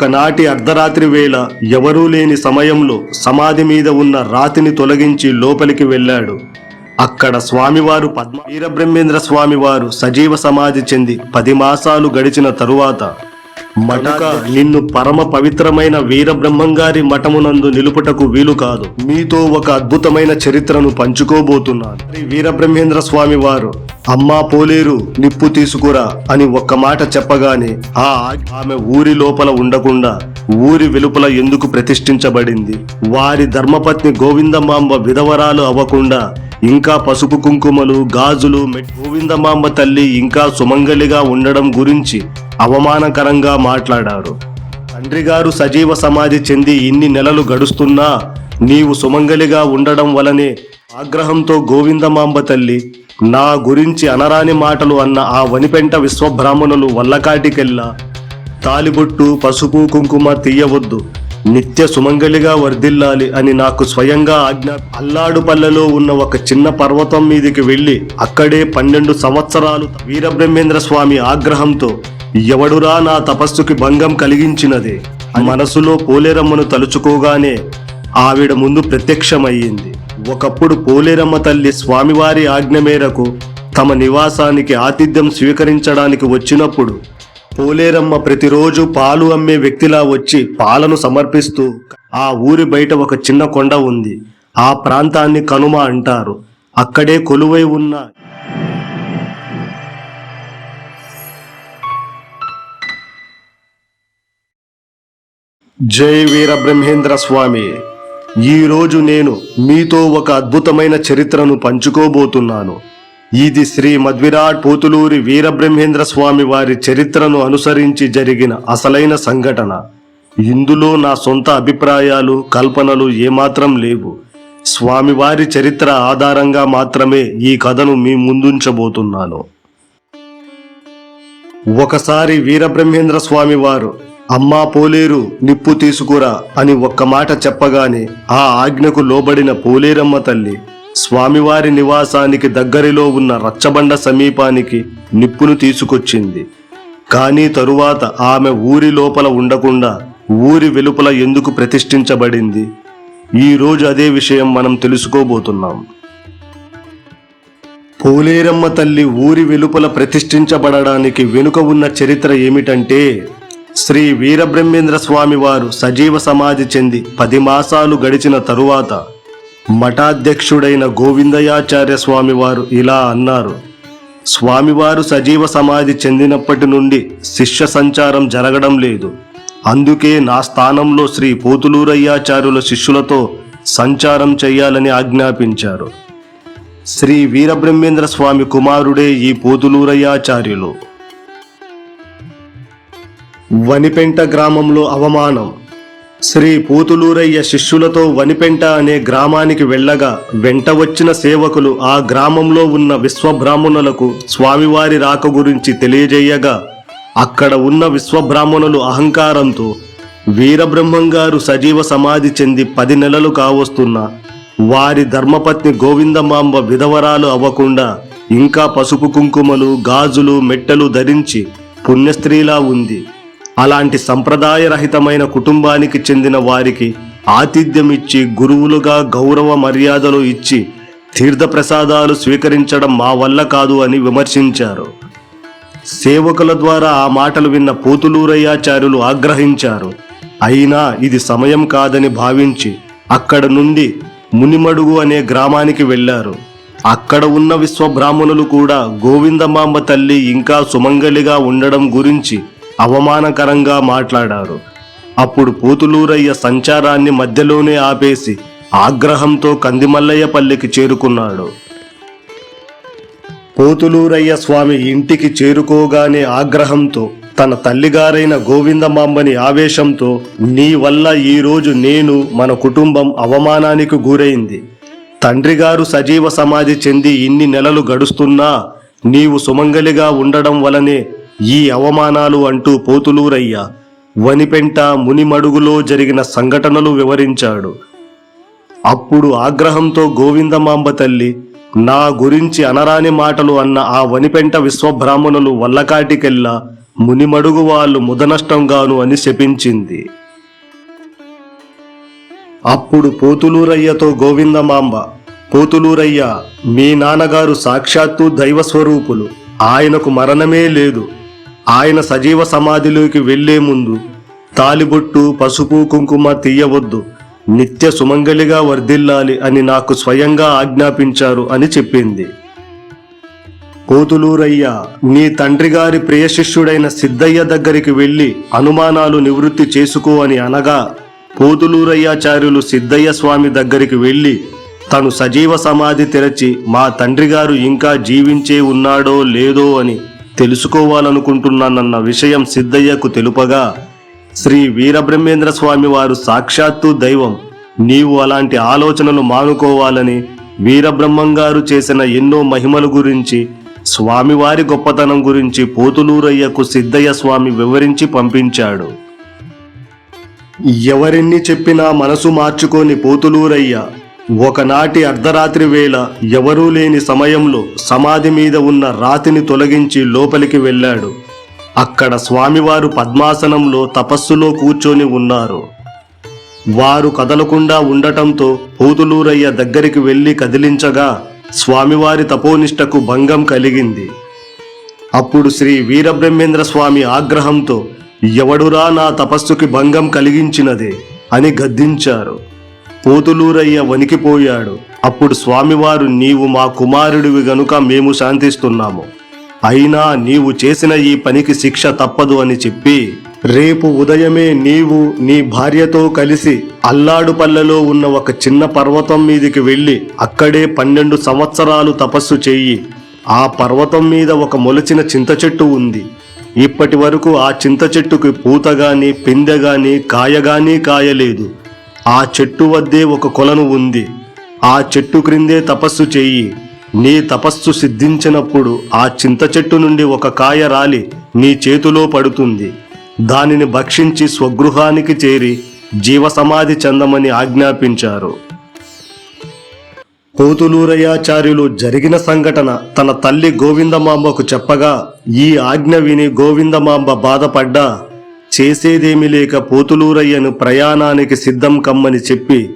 ఒకనాటి అర్ధరాత్రి వేళ ఎవరూ లేని సమయంలో సమాధి మీద ఉన్న రాతిని తొలగించి లోపలికి వెళ్ళాడు. అక్కడ స్వామివారు పద్మ వీరబ్రహ్మేంద్ర స్వామివారు సజీవ సమాధి చెంది పది మాసాలు గడిచిన తరువాత మటుక నిన్ను పరమ పవిత్రమైన వీరబ్రహ్మంగారి మఠమునందు నిలుపుటకు వీలు కాదు. మీతో ఒక అద్భుతమైన చరిత్రను పంచుకోబోతున్నాను. శ్రీ వీరబ్రహ్మేంద్ర స్వామి వారు అమ్మా పోలేరు నిప్పు తీసుకురా అని ఒక్క మాట చెప్పగానే ఆ ఆమె ఊరి లోపల ఉండకుండా ఊరి వెలుపల ఎందుకు ప్రతిష్ఠించబడింది? వారి ధర్మపత్ని గోవిందమాంబ విధవరాలు అవ్వకుండా ఇంకా పసుపు కుంకుమలు గాజులు మెట్- గోవిందమాంబ తల్లి ఇంకా సుమంగలిగా ఉండడం గురించి అవమానకరంగా మాట్లాడారు. తండ్రి గారు సజీవ సమాధి చెంది ఇన్ని నెలలు గడుస్తున్నా నీవు సుమంగలిగా ఉండడం వలనే ఆగ్రహంతో గోవిందమాంబ తల్లి నా గురించి అనరాని మాటలు అన్న ఆ వనిపెంట విశ్వబ్రాహ్మణులు వల్లకాటికెల్లా. తాలిబొట్టు పసుపు కుంకుమ తీయవద్దు. నిత్య సుమంగలిగా వర్ధిల్లాలి అని నాకు స్వయంగా ఆజ్ఞ. అల్లాడుపల్లెలో ఉన్న ఒక చిన్న పర్వతం మీదికి వెళ్ళి అక్కడే పన్నెండు సంవత్సరాలు వీరబ్రహ్మేంద్ర స్వామి ఆగ్రహంతో ఎవడురా నా తపస్సుకి భంగం కలిగించినదే? మనసులో పోలేరమ్మను తలుచుకోగానే ఆవిడ ముందు ప్రత్యక్షమయ్యింది. ఒకప్పుడు పోలేరమ్మ తల్లి స్వామివారి ఆజ్ఞ మేరకు తమ నివాసానికి ఆతిథ్యం స్వీకరించడానికి వచ్చినప్పుడు పోలేరమ్మ ప్రతిరోజు పాలు అమ్మే వ్యక్తిలా వచ్చి పాలను సమర్పిస్తూ ఆ ఊరి బయట ఒక చిన్న కొండ ఉంది. ఆ ప్రాంతాన్ని కనుమ అంటారు. అక్కడే కొలువై ఉన్న జై వీరబ్రహ్మేంద్ర స్వామి. ఈరోజు నేను మీతో ఒక అద్భుతమైన చరిత్రను పంచుకోబోతున్నాను. ఇది శ్రీ మధ్విరాట్ పోతులూరి వీరబ్రహ్మేంద్ర స్వామి వారి చరిత్రను అనుసరించి జరిగిన అసలైన సంఘటన. ఇందులో నా సొంత అభిప్రాయాలు కల్పనలు ఏమాత్రం లేవు. స్వామివారి చరిత్ర ఆధారంగా మాత్రమే ఈ కథను మీ ముందుంచబోతున్నాను. ఒకసారి వీరబ్రహ్మేంద్ర స్వామి వారు అమ్మా పోలేరు నిప్పు తీసుకురా అని ఒక్క మాట చెప్పగానే ఆ ఆజ్ఞకు లోబడిన పోలేరమ్మ తల్లి స్వామివారి నివాసానికి దగ్గరలో ఉన్న రచ్చబండ సమీపానికి నిప్పును తీసుకొచ్చింది. కానీ తరువాత ఆమె ఊరి లోపల ఉండకుండా ఊరి వెలుపల ఎందుకు ప్రతిష్ఠించబడింది? ఈ రోజు అదే విషయం మనం తెలుసుకోబోతున్నాం. పోలేరమ్మ తల్లి ఊరి వెలుపల ప్రతిష్ఠించబడడానికి వెనుక ఉన్న చరిత్ర ఏమిటంటే శ్రీ వీరబ్రహ్మేంద్ర స్వామివారు సజీవ సమాధి చెంది పది మాసాలు గడిచిన తరువాత మఠాధ్యక్షుడైన గోవిందయాచార్య స్వామివారు ఇలా అన్నారు. స్వామివారు సజీవ సమాధి చెందినప్పటి నుండి శిష్య సంచారం జరగడం లేదు. అందుకే నా స్థానంలో శ్రీ పోతులూరయ్యాచార్యుల శిష్యులతో సంచారం చేయాలని ఆజ్ఞాపించారు. శ్రీ వీరబ్రహ్మేంద్ర స్వామి కుమారుడే ఈ పోతులూరయ్యాచార్యులు. వనిపెంట గ్రామంలో అవమానం. శ్రీ పోతులూరయ్య శిష్యులతో వనిపెంట అనే గ్రామానికి వెళ్ళగా వెంట వచ్చిన సేవకులు ఆ గ్రామంలో ఉన్న విశ్వబ్రాహ్మణులకు స్వామివారి రాక గురించి తెలియజేయగా అక్కడ ఉన్న విశ్వబ్రాహ్మణులు అహంకారంతో వీరబ్రహ్మంగారు సజీవ సమాధి చెంది పది నెలలు కావస్తున్నా వారి ధర్మపత్ని గోవిందమాంబ విధవరాలు అవ్వకుండా ఇంకా పసుపు కుంకుమలు గాజులు మెట్టెలు ధరించి పుణ్యస్త్రీలా ఉంది. అలాంటి సంప్రదాయరహితమైన కుటుంబానికి చెందిన వారికి ఆతిథ్యం ఇచ్చి గురువులుగా గౌరవ మర్యాదలు ఇచ్చి తీర్థప్రసాదాలు స్వీకరించడం మా వల్ల కాదు అని విమర్శించారు. సేవకుల ద్వారా ఆ మాటలు విన్న పోతులూరయ్యాచార్యులు ఆగ్రహించారు. అయినా ఇది సమయం కాదని భావించి అక్కడ నుండి మునిమడుగు అనే గ్రామానికి వెళ్ళారు. అక్కడ ఉన్న విశ్వబ్రాహ్మణులు కూడా గోవిందమాంబ తల్లి ఇంకా సుమంగలిగా ఉండడం గురించి అవమానకరంగా మాట్లాడారు. అప్పుడు పోతులూరయ్య సంచారాన్ని మధ్యలోనే ఆపేసి ఆగ్రహంతో కందిమల్లయ్యపల్లికి చేరుకున్నాడు. పోతులూరయ్య స్వామి ఇంటికి చేరుకోగానే ఆగ్రహంతో తన తల్లిగారైన గోవిందమాంబని ఆవేశంతో నీ వల్ల ఈరోజు నేను మన కుటుంబం అవమానానికి గురైంది. తండ్రిగారు సజీవ సమాధి చెంది ఇన్ని నెలలు గడుస్తున్నా నీవు సుమంగలిగా ఉండడం వలనే ఈ అవమానాలు అంటూ పోతులూరయ్య వనిపెంట మునిమడుగులో జరిగిన సంఘటనలు వివరించాడు. అప్పుడు ఆగ్రహంతో గోవిందమాంబ తల్లి నా గురించి అనరాని మాటలు అన్న ఆ వనిపెంట విశ్వబ్రాహ్మణులు వల్లకాటికెల్లా మునిమడుగు వాళ్ళు ముదనష్టంగాను అని శపించింది. అప్పుడు పోతులూరయ్యతో గోవిందమాంబ పోతులూరయ్య మీ నాన్నగారు సాక్షాత్తు దైవస్వరూపులు. ఆయనకు మరణమే లేదు. ఆయన సజీవ సమాధిలోకి వెళ్ళే ముందు తాలిబొట్టు పసుపు కుంకుమ తీయవద్దు. నిత్య సుమంగలిగా వర్ధిల్లాలి అని నాకు స్వయంగా ఆజ్ఞాపించారు అని చెప్పింది. పోతులూరయ్య నీ తండ్రి గారి ప్రియ శిష్యుడైన సిద్ధయ్య దగ్గరికి వెళ్ళి అనుమానాలు నివృత్తి చేసుకో అని అనగా పోతులూరయ్యాచార్యులు సిద్ధయ్య స్వామి దగ్గరికి వెళ్ళి తను సజీవ సమాధి తెరచి మా తండ్రి గారు ఇంకా జీవించే ఉన్నాడో లేదో అని తెలుసుకోవాలనుకుంటున్నానన్న విషయం సిద్ధయ్యకు తెలుపగా శ్రీ వీరబ్రహ్మేంద్ర స్వామి వారు సాక్షాత్తు దైవం. నీవు అలాంటి ఆలోచనలు మానుకోవాలని వీరబ్రహ్మం గారు చేసిన ఎన్నో మహిమల గురించి స్వామివారి గొప్పతనం గురించి పోతులూరయ్యకు సిద్ధయ్య స్వామి వివరించి పంపించాడు. ఎవరిన్ని చెప్పినా మనసు మార్చుకొని పోతులూరయ్య ఒకనాటి అర్ధరాత్రి వేళ ఎవరూ లేని సమయంలో సమాధి మీద ఉన్న రాతిని తొలగించి లోపలికి వెళ్ళాడు. అక్కడ స్వామివారు పద్మాసనంలో తపస్సులో కూర్చొని ఉన్నారు. వారు కదలకుండా ఉండటంతో పోతులూరయ్య దగ్గరికి వెళ్ళి కదిలించగా స్వామివారి తపోనిష్టకు భంగం కలిగింది. అప్పుడు శ్రీ వీరబ్రహ్మేంద్ర స్వామి ఆగ్రహంతో ఎవడురా నా తపస్సుకి భంగం కలిగించినదే? అని గద్దించారు. పోతులూరయ్య వణికిపోయాడు. అప్పుడు స్వామివారు నీవు మా కుమారుడివి గనుక మేము శాంతిస్తున్నాము. అయినా నీవు చేసిన ఈ పనికి శిక్ష తప్పదు అని చెప్పి రేపు ఉదయమే నీవు నీ భార్యతో కలిసి అల్లాడుపల్లెలో ఉన్న ఒక చిన్న పర్వతం మీదికి వెళ్ళి అక్కడే పన్నెండు సంవత్సరాలు తపస్సు చెయ్యి. ఆ పర్వతం మీద ఒక మొలచిన చింత చెట్టు ఉంది. ఇప్పటి వరకు ఆ చింత చెట్టుకి పూత గాని పిందె గాని కాయ గాని కాయలేదు. ఆ చెట్టు వద్దే ఒక కొలను ఉంది. ఆ చెట్టు క్రిందే తపస్సు చెయ్యి. నీ తపస్సు సిద్ధించినప్పుడు ఆ చింత చెట్టు నుండి ఒక కాయ రాలి నీ చేతిలో పడుతుంది. దానిని భక్షించి స్వగృహానికి చేరి జీవసమాధి చెందమని ఆజ్ఞాపించారు. కోతులూరయ్యాచార్యులు జరిగిన సంఘటన తన తల్లి గోవిందమాంబకు చెప్పగా ఈ ఆజ్ఞ విని గోవిందమాంబ బాధపడ్డా. చేసేదేమీ లేక పోతులూరయ్యను ప్రయాణానికి సిద్ధం కమ్మని చెప్పి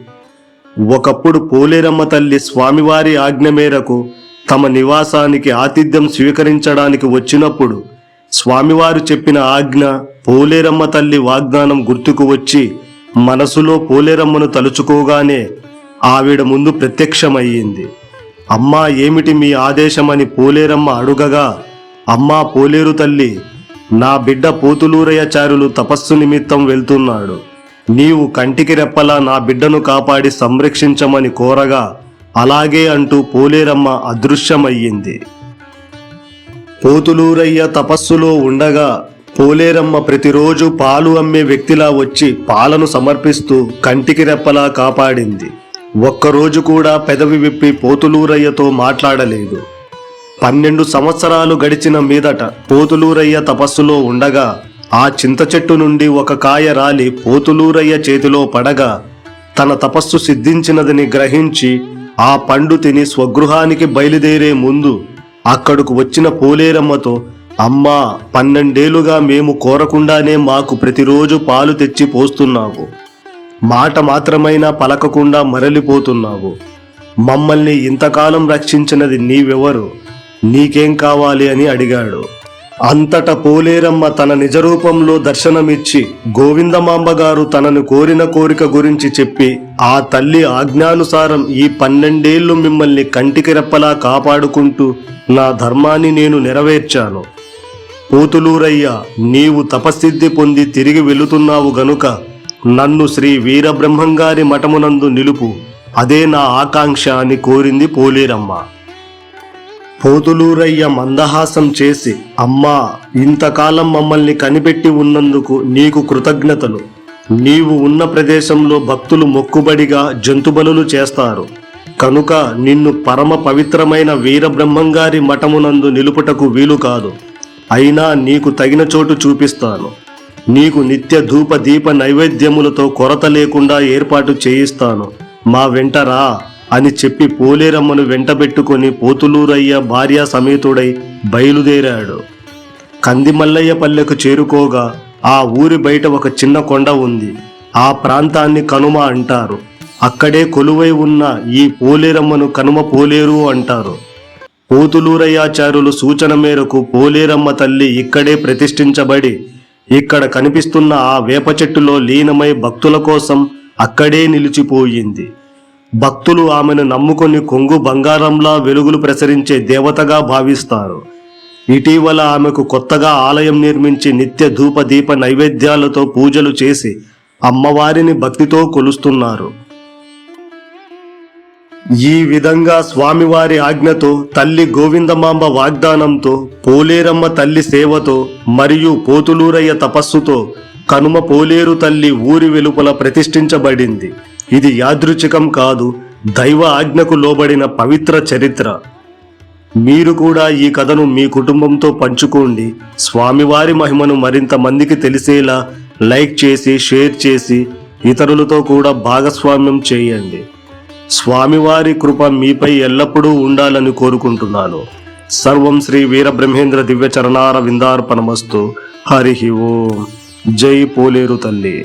ఒకప్పుడు పోలేరమ్మ తల్లి స్వామివారి ఆజ్ఞ మేరకు తమ నివాసానికి ఆతిథ్యం స్వీకరించడానికి వచ్చినప్పుడు స్వామివారు చెప్పిన ఆజ్ఞ పోలేరమ్మ తల్లి వాగ్దానం గుర్తుకు వచ్చి మనసులో పోలేరమ్మను తలుచుకోగానే ఆవిడ ముందు ప్రత్యక్షమయ్యింది. అమ్మా ఏమిటి మీ ఆదేశమని పోలేరమ్మ అడుగగా అమ్మా పోలేరు తల్లి నా బిడ్డ పోతులూరయ్యచారులు తపస్సు నిమిత్తం వెళ్తున్నాడు. నీవు కంటికి రెప్పలా నా బిడ్డను కాపాడి సంరక్షించమని కోరగా అలాగే అంటూ పోలేరమ్మ అదృశ్యమయ్యింది. పోతులూరయ్య తపస్సులో ఉండగా పోలేరమ్మ ప్రతిరోజు పాలు అమ్మే వ్యక్తిలా వచ్చి పాలను సమర్పిస్తూ కంటికి రెప్పలా కాపాడింది. ఒక్కరోజు కూడా పెదవి విప్పి పోతులూరయ్యతో మాట్లాడలేదు. పన్నెండు సంవత్సరాలు గడిచిన మీదట పోతులూరయ్య తపస్సులో ఉండగా ఆ చింత చెట్టు నుండి ఒక కాయ రాలి పోతులూరయ్య చేతిలో పడగా తన తపస్సు సిద్ధించినదని గ్రహించి ఆ పండు తిని స్వగృహానికి బయలుదేరే ముందు అక్కడకు వచ్చిన పోలేరమ్మతో అమ్మా పన్నెండేళ్ళుగా మేము కోరకుండానే మాకు ప్రతిరోజు పాలు తెచ్చి పోస్తున్నావు. మాట మాత్రమైనా పలకకుండా మరలిపోతున్నావు. మమ్మల్ని ఇంతకాలం రక్షించినది నీవెవరు? నీకేం కావాలి అని అడిగాడు. అంతట పోలేరమ్మ తన నిజరూపంలో దర్శనమిచ్చి గోవిందమాంబ గారు తనను కోరిన కోరిక గురించి చెప్పి ఆ తల్లి ఆజ్ఞానుసారం ఈ పన్నెండేళ్ళు మిమ్మల్ని కంటికి రెప్పలా కాపాడుకుంటూ నా ధర్మాన్ని నేను నెరవేర్చాను. పోతులూరయ్య నీవు తపస్సిద్ధి పొంది తిరిగి వెళుతున్నావు గనుక నన్ను శ్రీ వీరబ్రహ్మంగారి మఠమునందు నిలుపు. అదే నా ఆకాంక్ష అని కోరింది పోలేరమ్మ. పోతులూరయ్య మందహాసం చేసి అమ్మా ఇంతకాలం మమ్మల్ని కనిపెట్టి ఉన్నందుకు నీకు కృతజ్ఞతలు. నీవు ఉన్న ప్రదేశంలో భక్తులు మొక్కుబడిగా జంతుబలులు చేస్తారు. కనుక నిన్ను పరమ పవిత్రమైన వీరబ్రహ్మంగారి మఠమునందు నిలుపుటకు వీలు కాదు. అయినా నీకు తగిన చోటు చూపిస్తాను. నీకు నిత్య ధూప దీప నైవేద్యములతో కొరత లేకుండా ఏర్పాటు చేయిస్తాను. మా వెంటరా అని చెప్పి పోలేరమ్మను వెంటబెట్టుకొని పోతులూరయ్య భార్య సమేతుడై బయలుదేరాడు. కందిమల్లయ్య పల్లెకు చేరుకోగా ఆ ఊరి బయట ఒక చిన్న కొండ ఉంది. ఆ ప్రాంతాన్ని కనుమ అంటారు. అక్కడే కొలువై ఉన్న ఈ పోలేరమ్మను కనుమ పోలేరు అంటారు. పోతులూరయ్యాచారులు సూచన మేరకు పోలేరమ్మ తల్లి ఇక్కడే ప్రతిష్ఠించబడి ఇక్కడ కనిపిస్తున్న ఆ వేప చెట్టులో లీనమై భక్తుల కోసం అక్కడే నిలిచిపోయింది. భక్తులు ఆమెను నమ్ముకొని కొంగు బంగారంలా వెలుగులు ప్రసరించే దేవతగా భావిస్తారు. ఇటీవల ఆమెకు కొత్తగా ఆలయం నిర్మించి నిత్య ధూప దీప నైవేద్యాలతో పూజలు చేసి అమ్మవారిని భక్తితో కొలుస్తున్నారు. ఈ విధంగా స్వామివారి ఆజ్ఞతో తల్లి గోవిందమాంబ వాగ్దానంతో పోలేరమ్మ తల్లి సేవతో మరియు పోతులూరయ్య తపస్సుతో కనుమ పోలేరు తల్లి ఊరి వెలుపల ప్రతిష్ఠించబడింది. ఇది యాదృచ్ఛికం కాదు దైవ ఆజ్ఞకు లోబడిన పవిత్ర చరిత్ర. మీరు కూడా ఈ కథను మీ కుటుంబంతో పంచుకోండి. స్వామివారి మహిమను మరింత మందికి తెలిసేలా లైక్ చేసి షేర్ చేసి ఇతరులతో కూడా భాగస్వామ్యం చేయండి. స్వామివారి కృప మీపై ఎల్లప్పుడూ ఉండాలని కోరుకుంటున్నాను. సర్వం శ్రీ వీరబ్రహ్మేంద్ర దివ్య చరణార విందార్పణమస్తు. హరి ఓం. జై పోలేరు తల్లి.